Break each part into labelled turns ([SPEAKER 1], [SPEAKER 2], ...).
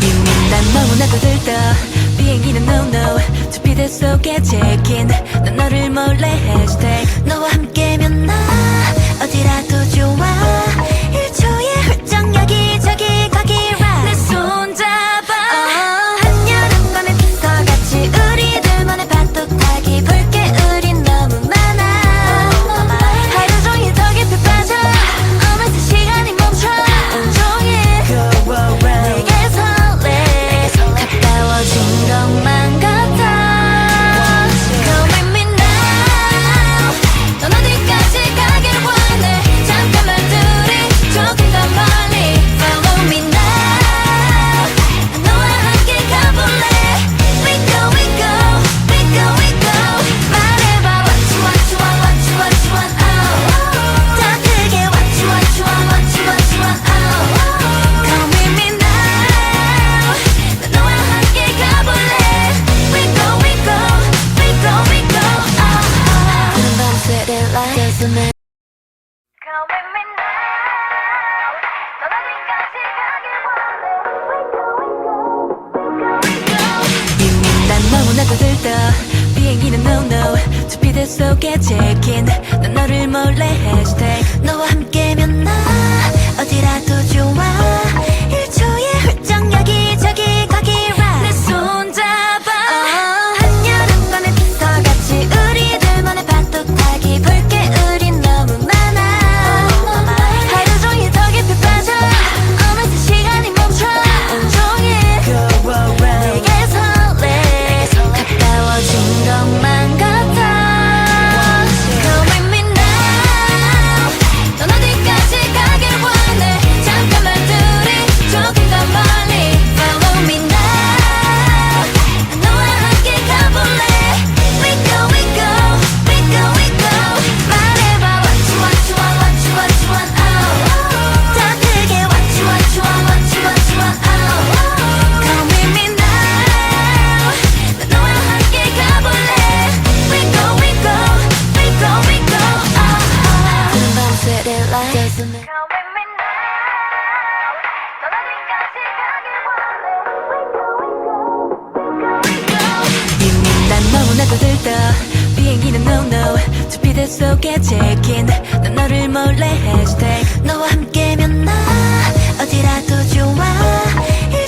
[SPEAKER 1] 이미 난 너무나도 들떠. 비행기는 no no. 주피들 속에 제 너무나도 들떠. 비행기는 no no. 주피들 속에 check in 난 너를 몰래 hashtag 너와 함께면 나 어디라도 들떠 비행기는 no no. 주피대 속에 check-in 난 너를 몰래 hashtag 너와 함께면 나 어디라도 좋아.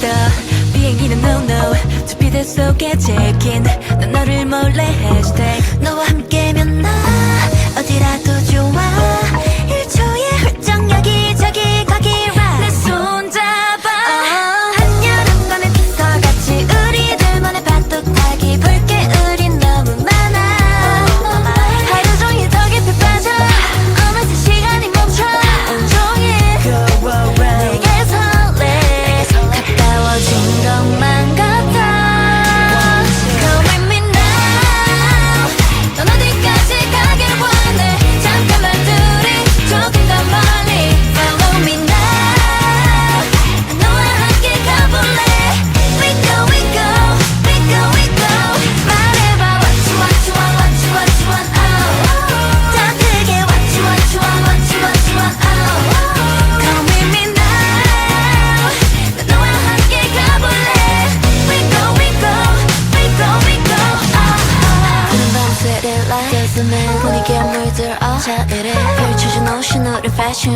[SPEAKER 1] 더 비행기는 no no To be there 속에 check in 난 너를 몰래 해시태 matter 분위기에 물들어. 자 이래. 펼쳐진 오션 우리 패션